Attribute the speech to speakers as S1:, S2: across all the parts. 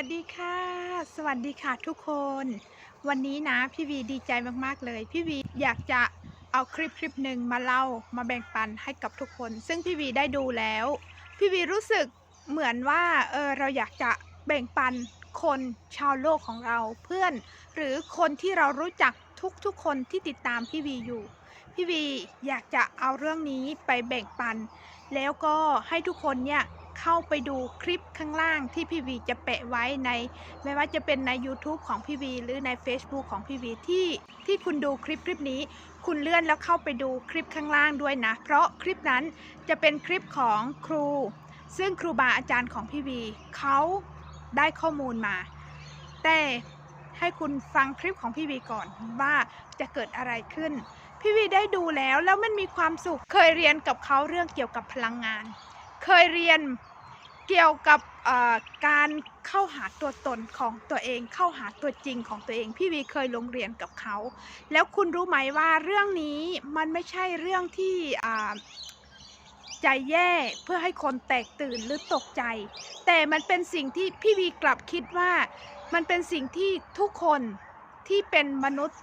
S1: วัสดีค่ะ สวัสดีค่ะทุกคน วันนี้นะพี่วีดีใจมากๆเลย พี่วีอยากจะเอาคลิปคลิปหนึ่งมาเล่ามาแบ่งปันให้กับทุกคน ซึ่งพี่วีได้ดูแล้ว พี่วีรู้สึกเหมือนว่าเออเราอยากจะแบ่งปันคนชาวโลกของเราเพื่อน หรือคนที่เรารู้จักทุกๆคนที่ติดตามพี่วีอยู่ พี่วีอยากจะเอาเรื่องนี้ไปแบ่งปัน แล้วก็ให้ทุกคนเนี่ย เข้าไปดูคลิปข้างล่างที่พี่วีจะแปะไว้ใน ไม่ว่าจะเป็นใน YouTube ของพี่วีหรือใน Facebook ของพี่วีที่ที่คุณดูคลิปคลิปนี้ คุณเลื่อนแล้วเข้าไปดูคลิปข้างล่างด้วยนะ เพราะคลิปนั้นจะเป็นคลิปของครู ซึ่งครูบาอาจารย์ของพี่วีเขาได้ข้อมูลมา แต่ให้คุณฟังคลิปของพี่วีก่อนว่าจะเกิดอะไรขึ้น พี่วีได้ดูแล้วแล้วมันมีความสุข เคยเรียนกับเขาเรื่องเกี่ยวกับพลังงาน เคยเรียน เกี่ยวกับการเข้าหาตัวตนของตัวเอง เข้าหาตัวจริงของตัวเอง พี่วีเคยลงเรียนกับเขา แล้วคุณรู้ไหมว่าเรื่องนี้มันไม่ใช่เรื่องที่ใจแย่เพื่อให้คนแตกตื่นหรือตกใจ แต่มันเป็นสิ่งที่พี่วีกลับคิดว่า มันเป็นสิ่งที่ทุกคนที่เป็นมนุษย์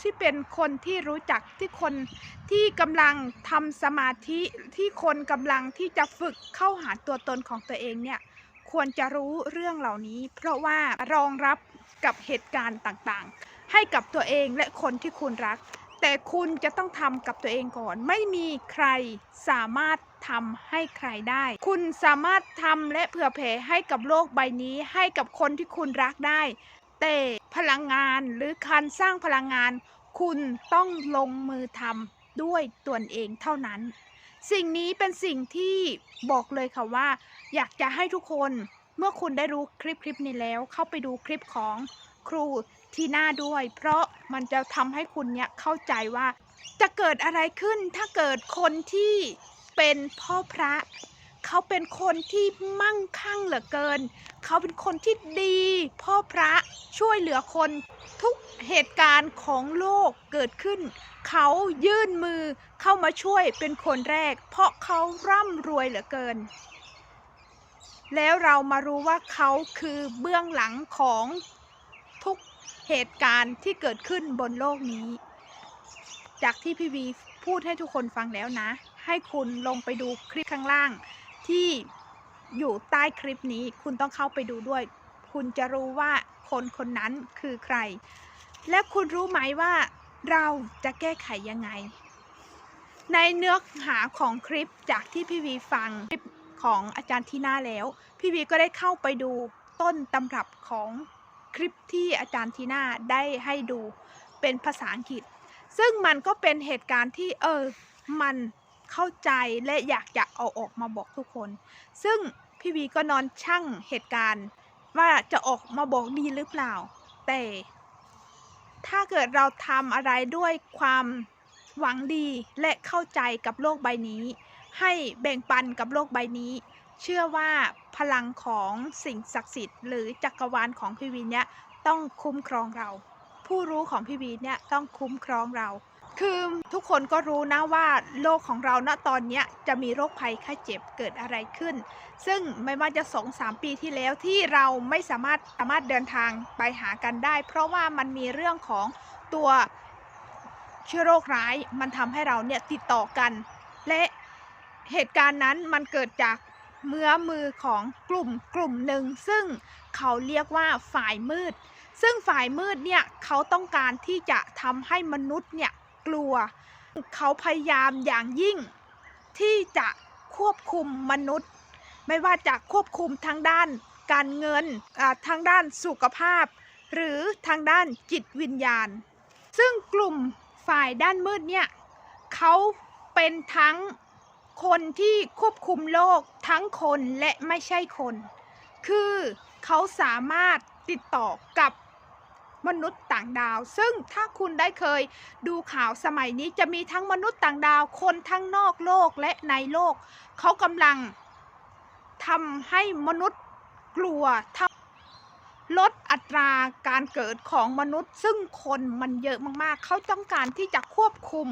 S1: ที่เป็นคนที่รู้จักที่คนที่กำลังทำสมาธิที่คนกำลังที่จะฝึกเข้าหาตัวตนของตัวเองเนี่ยควรจะรู้เรื่องเหล่านี้ เพราะว่ารองรับกับเหตุการณ์ต่างๆ ให้กับตัวเองและคนที่คุณรัก แต่คุณจะต้องทำกับตัวเองก่อน ไม่มีใครสามารถทำให้ใครได้ คุณสามารถทำและเผื่อแผ่ให้กับโลกใบนี้ ให้กับคนที่คุณรักได้ แต่ พลังงานหรือการสร้างพลังงาน คุณต้องลงมือทำด้วยตนเองเท่านั้น สิ่งนี้เป็นสิ่งที่บอกเลยค่ะว่า อยากจะให้ทุกคนเมื่อคุณได้รู้คลิปคลิปนี้แล้ว เข้าไปดูคลิปของครูทีน่าด้วย เพราะมันจะทำให้คุณเนี่ยเข้าใจว่า จะเกิดอะไรขึ้นถ้าเกิดคนที่เป็นพ่อพระ เขาเป็นคนที่มั่งคั่งเหลือเกิน เขาเป็นคนที่ดี พ่อพระช่วยเหลือคนทุกเหตุการณ์ของโลกเกิดขึ้น เขายื่นมือเข้ามาช่วยเป็นคนแรก เพราะเขาร่ำรวยเหลือเกิน แล้วเรามารู้ว่าเขาคือเบื้องหลังของทุกเหตุการณ์ที่เกิดขึ้นบนโลกนี้ จากที่พี่วีพูดให้ทุกคนฟังแล้วนะ ให้คุณลงไปดูคลิปข้างล่าง ที่อยู่ใต้คลิปนี้คุณต้องเข้าไปดูด้วย คุณจะรู้ว่าคนคนนั้นคือใคร และคุณรู้ไหมว่าเราจะแก้ไขยังไง ในเนื้อหาของคลิปจากที่พี่วีฟังคลิปของอาจารย์ทีน่าแล้ว พี่วีก็ได้เข้าไปดูต้นตำรับของคลิปที่อาจารย์ทีน่าได้ให้ดูเป็นภาษาอังกฤษ ซึ่งมันก็เป็นเหตุการณ์ที่เออ มัน เข้าใจและอยากจะเอาออกมาบอกทุกคน ซึ่งพี่วีก็นอนชั่งเหตุการณ์ ว่าจะออกมาบอกดีหรือเปล่า แต่ ถ้าเกิดเราทำอะไรด้วยความหวังดีและเข้าใจกับโลกใบนี้ ให้แบ่งปันกับโลกใบนี้ เชื่อว่าพลังของสิ่งศักดิ์สิทธิ์หรือจักรวาลของพี่วีเนี่ยต้องคุ้มครองเรา ผู้รู้ของพี่วีเนี่ยต้องคุ้มครองเรา คือทุกคนก็รู้นะว่าโลกของเราณตอนนี้จะมีโรคภัยไข้เจ็บเกิดอะไรขึ้น ซึ่งไม่ว่าจะสองสามปีที่แล้วที่เราไม่สามารถสามารถเดินทางไปหากันได้ เพราะว่ามันมีเรื่องของตัวเชื้อโรคร้ายมันทำให้เราเนี่ยติดต่อกัน และเหตุการณ์นั้นมันเกิดจากเมื่อมือของกลุ่มกลุ่มหนึ่ง ซึ่งเขาเรียกว่าฝ่ายมืด ซึ่งฝ่ายมืดเนี่ยเขาต้องการที่จะทำให้มนุษย์เนี่ย กลัว เขาพยายามอย่างยิ่ง ที่จะควบคุมมนุษย์ ไม่ว่าจะควบคุมทางด้านการเงินทางด้านสุขภาพ หรือทางด้านจิตวิญญาณ ซึ่งกลุ่มฝ่ายด้านมืดเนี่ยเขาเป็นทั้งคนที่ควบคุมโลกทั้งคนและไม่ใช่คน คือเขาสามารถติดต่อกับ มนุษย์ต่างดาว ซึ่งถ้าคุณได้เคยดูข่าวสมัยนี้จะมีทั้งมนุษย์ต่างดาว คนทั้งนอกโลกและในโลก เขากำลังทำให้มนุษย์กลัวทลดอัตราการเกิดของมนุษย์ ซึ่งคนมันเยอะมากๆ เขาต้องการที่จะควบคุม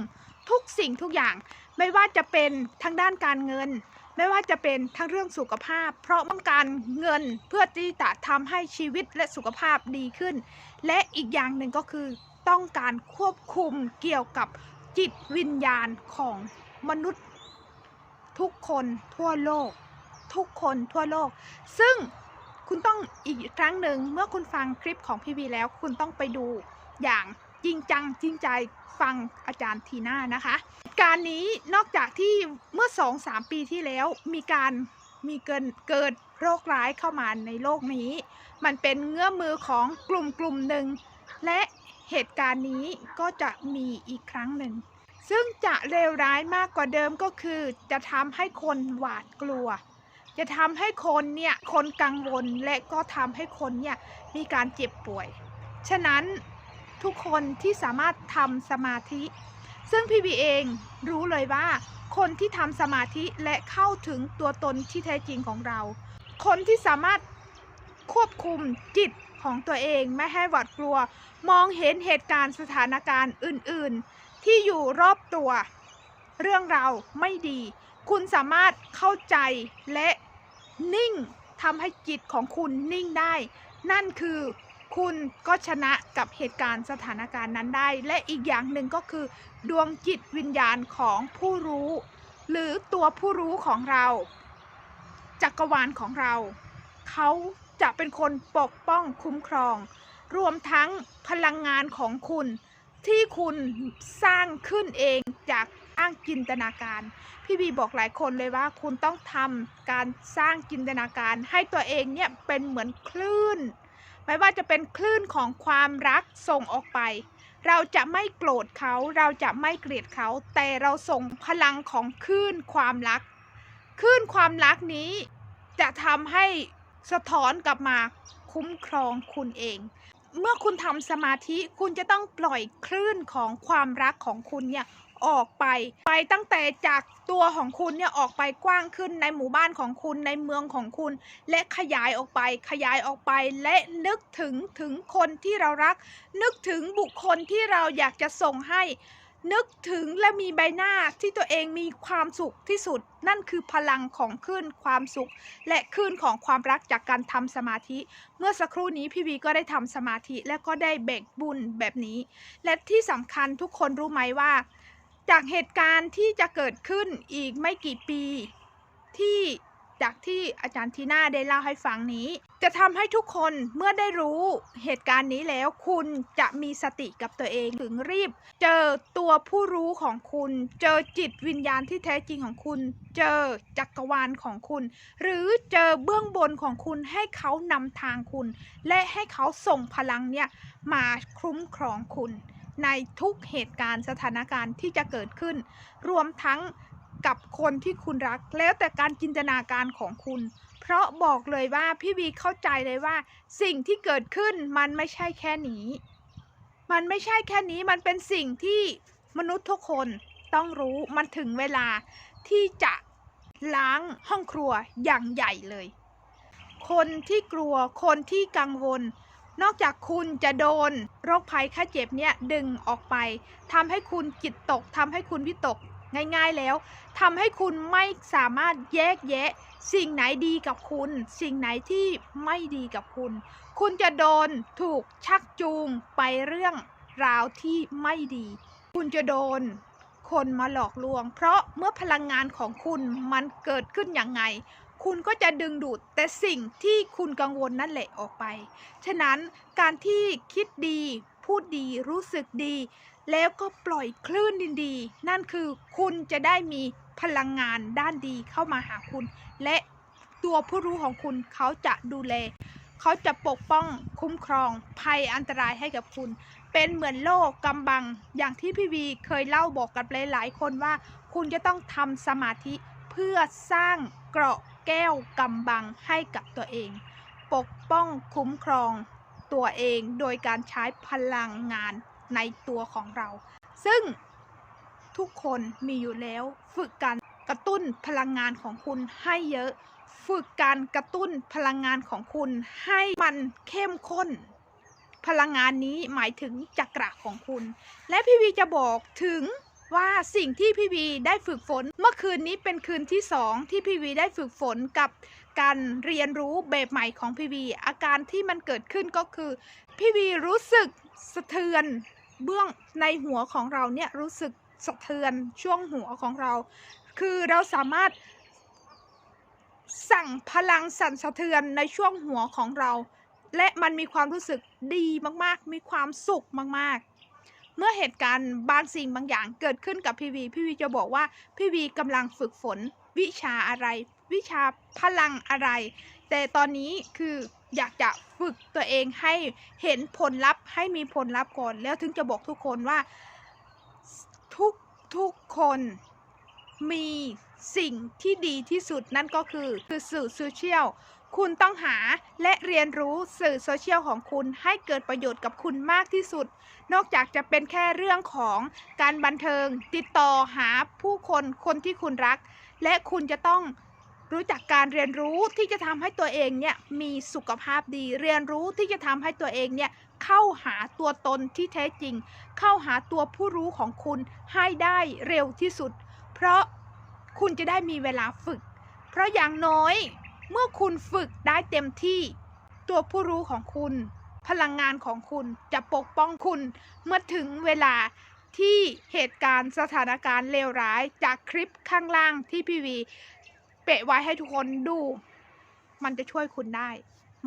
S1: ทุกสิ่งทุกอย่าง ไม่ว่าจะเป็นทางด้านการเงิน ไม่ว่าจะเป็นทั้งเรื่องสุขภาพ เพราะต้องการเงินเพื่อที่จะทำให้ชีวิตและสุขภาพดีขึ้น และอีกอย่างหนึ่งก็คือต้องการควบคุมเกี่ยวกับจิตวิญญาณของมนุษย์ ทุกคนทั่วโลก ทุกคนทั่วโลก ซึ่งคุณต้องอีกครั้งหนึ่งเมื่อคุณฟังคลิปของพี่บีแล้วคุณต้องไปดูอย่าง จริงจังจริงใจฟังอาจารย์ทีน่านะคะ การนี้นอกจากที่เมื่อสองสามปีที่แล้วมีการมีเกินเกิดโรคร้ายเข้ามาในโลกนี้ มันเป็นเงื้อมือของกลุ่มกลุ่มหนึ่ง และเหตุการณ์นี้ก็จะมีอีกครั้งหนึ่ง ซึ่งจะเลวร้ายมากกว่าเดิมก็คือ จะทำให้คนหวาดกลัว จะทำให้คนเนี่ยคนกังวลและก็ทำให้คนเนี่ยมีการเจ็บป่วย ฉะนั้น ทุกคนที่สามารถทำสมาธิ ซึ่งพี่บีเองรู้เลยว่าคนที่ทำสมาธิและเข้าถึงตัวตนที่แท้จริงของเรา คนที่สามารถควบคุมจิตของตัวเองไม่ให้หวาดกลัว มองเห็นเหตุการณ์สถานการณ์อื่น ๆ ที่อยู่รอบตัว เรื่องเราไม่ดี คุณสามารถเข้าใจและนิ่งทำให้จิตของคุณนิ่งได้ นั่นคือ คุณก็ชนะกับเหตุการณ์สถานการณ์นั้นได้ และอีกอย่างหนึ่งก็คือ ดวงจิตวิญญาณของผู้รู้ หรือตัวผู้รู้ของเรา จักรวาลของเรา เขาจะเป็นคนปกป้องคุ้มครอง รวมทั้งพลังงานของคุณ ที่คุณสร้างขึ้นเองจากอ้างจินตนาการ พี่บีบอกหลายคนเลยว่าคุณต้องทำการสร้างจินตนาการให้ตัวเองเนี่ยเป็นเหมือนคลื่น ไม่ว่าจะเป็นคลื่นของความรักส่งออกไป เราจะไม่โกรธเขาเราจะไม่เกลียดเขา แต่เราส่งพลังของคลื่นความรักคลื่นความรักนี้ จะทำให้สะท้อนกลับมาคุ้มครองคุณเอง เมื่อคุณทำสมาธิคุณจะต้องปล่อยคลื่นของความรักของคุณเนี่ย ออกไป ไปตั้งแต่จากตัวของคุณเนี่ยออกไปกว้างขึ้นในหมู่บ้านของคุณในเมืองของคุณ และขยายออกไป ขยายออกไปและนึกถึงถึงคนที่เรารัก นึกถึงบุคคลที่เราอยากจะส่งให้นึกถึงและมีใบหน้าที่ตัวเองมีความสุขที่สุด นั่นคือพลังของคลื่นความสุข และคลื่นของความรักจากการทำสมาธิ เมื่อสักครู่นี้พี่วีก็ได้ทำสมาธิและก็ได้แบ่งบุญแบบนี้ และที่สำคัญทุกคนรู้ไหมว่า จากเหตุการณ์ที่จะเกิดขึ้นอีกไม่กี่ปี ที่จากที่อาจารย์ทีน่าได้เล่าให้ฟังนี้ จะทำให้ทุกคนเมื่อได้รู้เหตุการณ์นี้แล้ว คุณจะมีสติกับตัวเองถึงรีบ เจอตัวผู้รู้ของคุณ เจอจิตวิญญาณที่แท้จริงของคุณ เจอจักรวาลของคุณ หรือเจอเบื้องบนของคุณให้เขานำทางคุณ และให้เขาส่งพลังเนี่ยมาคุ้มครองคุณ ในทุกเหตุการณ์สถานการณ์ที่จะเกิดขึ้น รวมทั้งกับคนที่คุณรัก แล้วแต่การจินตนาการของคุณ เพราะบอกเลยว่าพี่บีเข้าใจเลยว่า สิ่งที่เกิดขึ้นมันไม่ใช่แค่นี้ มันไม่ใช่แค่นี้มันเป็นสิ่งที่มนุษย์ทุกคนต้องรู้มันถึงเวลาที่จะล้างห้องครัวอย่างใหญ่เลย คนที่กลัวคนที่กังวล นอกจากคุณจะโดนโรคภัยไข้เจ็บเนี่ยดึงออกไปทำให้คุณจิตตกทำให้คุณวิตกง่ายๆแล้วทำให้คุณไม่สามารถแยกแยะ สิ่งไหนดีกับคุณ สิ่งไหนที่ไม่ดีกับคุณ คุณจะโดนถูกชักจูงไปเรื่องราวที่ไม่ดี คุณจะโดนคนมาหลอกลวง เพราะเมื่อพลังงานของคุณมันเกิดขึ้นอย่างไง คุณก็จะดึงดูดแต่สิ่งที่คุณกังวลนั่นแหละออกไป ฉะนั้นการที่คิดดี พูดดีรู้สึกดี แล้วก็ปล่อยคลื่นดีๆ นั่นคือคุณจะได้มีพลังงานด้านดีเข้ามาหาคุณ และตัวผู้รู้ของคุณเขาจะดูแล เขาจะปกป้องคุ้มครองภัยอันตรายให้กับคุณ เป็นเหมือนโลกกำบัง อย่างที่พี่วีเคยเล่าบอกกับหลายๆ คนว่า คุณจะต้องทำสมาธิเพื่อสร้างเกราะ แก้วกำบังให้กับตัวเอง ปกป้องคุ้มครองตัวเองโดยการใช้พลังงานในตัวของเรา ซึ่งทุกคนมีอยู่แล้วฝึกการกระตุ้นพลังงานของคุณให้เยอะ ฝึกการกระตุ้นพลังงานของคุณให้มันเข้มข้น พลังงานนี้หมายถึงจักระของคุณ และพี่วีจะบอกถึง ว่าสิ่งที่พี่วีได้ฝึกฝน เมื่อคืนนี้เป็นคืนที่สองที่พี่วีได้ฝึกฝนกับการเรียนรู้แบบใหม่ของพี่วีอาการที่มันเกิดขึ้นก็คือพี่วีรู้สึกสะเทือนเบื้องในหัวของเราเนี่ยรู้สึกสะเทือนช่วงหัวของเรา คือเราสามารถสั่งพลังสั่นสะเทือนในช่วงหัวของเรา และมันมีความรู้สึกดีมากๆ มีความสุขมากๆ เมื่อเหตุการณ์บางสิ่งบางอย่างเกิดขึ้นกับพี่วี พี่วีจะบอกว่าพี่วีกำลังฝึกฝนวิชาอะไร วิชาพลังอะไร แต่ตอนนี้คืออยากจะฝึกตัวเองให้เห็นผลลัพธ์ให้มีผลลัพธ์ก่อน แล้วถึงจะบอกทุกคนว่าทุกทุกคนมีสิ่งที่ดีที่สุดนั่นก็คือคือสื่อโซเชียล คุณต้องหาและเรียนรู้สื่อโซเชียลของคุณให้เกิดประโยชน์กับคุณมากที่สุด นอกจากจะเป็นแค่เรื่องของการบันเทิง ติดต่อหาผู้คนคนที่คุณรัก และคุณจะต้องรู้จักการเรียนรู้ที่จะทำให้ตัวเองเนี่ยมีสุขภาพดี เรียนรู้ที่จะทำให้ตัวเองเนี่ยเข้าหาตัวตนที่แท้จริง เข้าหาตัวผู้รู้ของคุณให้ได้เร็วที่สุด เพราะคุณจะได้มีเวลาฝึก เพราะอย่างน้อย เมื่อคุณฝึกได้เต็มที่ ตัวผู้รู้ของคุณ พลังงานของคุณจะปกป้องคุณ เมื่อถึงเวลาที่เหตุการณ์สถานการณ์เลวร้ายจากคลิปข้างล่างที่พี่วี เปะไว้ให้ทุกคนดู มันจะช่วยคุณได้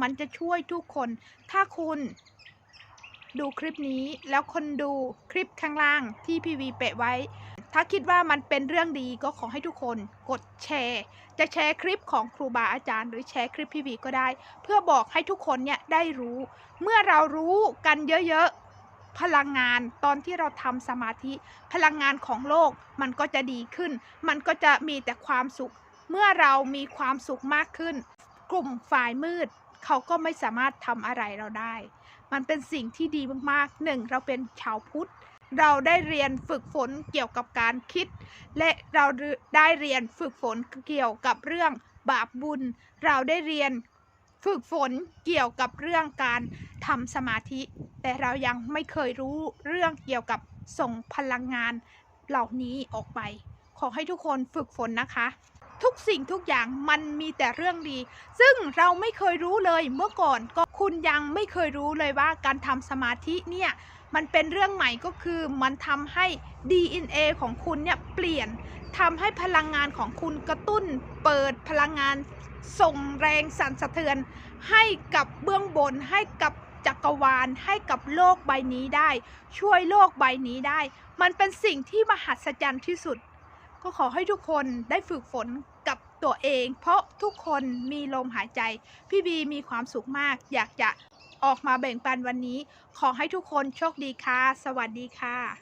S1: มันจะช่วยทุกคน ถ้าคุณดูคลิปนี้แล้วคนดูคลิปข้างล่างที่พี่วีเปะไว้ ถ้าคิดว่ามันเป็นเรื่องดีก็ขอให้ทุกคนกดแชร์ จะแชร์คลิปของครูบาอาจารย์ หรือแชร์คลิปพี่วีก็ได้ เพื่อบอกให้ทุกคนเนี่ยได้รู้ เมื่อเรารู้กันเยอะๆ พลังงานตอนที่เราทำสมาธิ พลังงานของโลกมันก็จะดีขึ้น มันก็จะมีแต่ความสุข เมื่อเรามีความสุขมากขึ้น กลุ่มฝ่ายมืด เขาก็ไม่สามารถทำอะไรเราได้ มันเป็นสิ่งที่ดีมากๆหนึ่งเราเป็นชาวพุทธ เราได้เรียนฝึกฝนเกี่ยวกับการคิด และเราได้เรียนฝึกฝนเกี่ยวกับเรื่องบาปบุญ เราได้เรียนฝึกฝนเกี่ยวกับเรื่องการทำสมาธิ แต่เรายังไม่เคยรู้เรื่องเกี่ยวกับส่งพลังงานเหล่านี้ออกไป ขอให้ทุกคนฝึกฝนนะคะ ทุกสิ่งทุกอย่างมันมีแต่เรื่องดี ซึ่งเราไม่เคยรู้เลยเมื่อก่อนก็คุณยังไม่เคยรู้เลยว่าการทำสมาธิเนี่ยมันเป็นเรื่องใหม่ก็คือมันทำให้ DNA ของคุณเนี่ยเปลี่ยนทำให้พลังงานของคุณกระตุ้นเปิดพลังงานส่งแรงสั่นสะเทือน ให้กับเบื้องบนให้กับจักรวาลให้กับโลกใบนี้ได้ ช่วยโลกใบนี้ได้ มันเป็นสิ่งที่มหัศจรรย์ที่สุด ก็ขอให้ทุกคนได้ฝึกฝนกับตัวเอง เพราะทุกคนมีลมหายใจ พี่บีมีความสุขมาก อยากจะออกมาแบ่งปันวันนี้ ขอให้ทุกคนโชคดีค่ะ สวัสดีค่ะ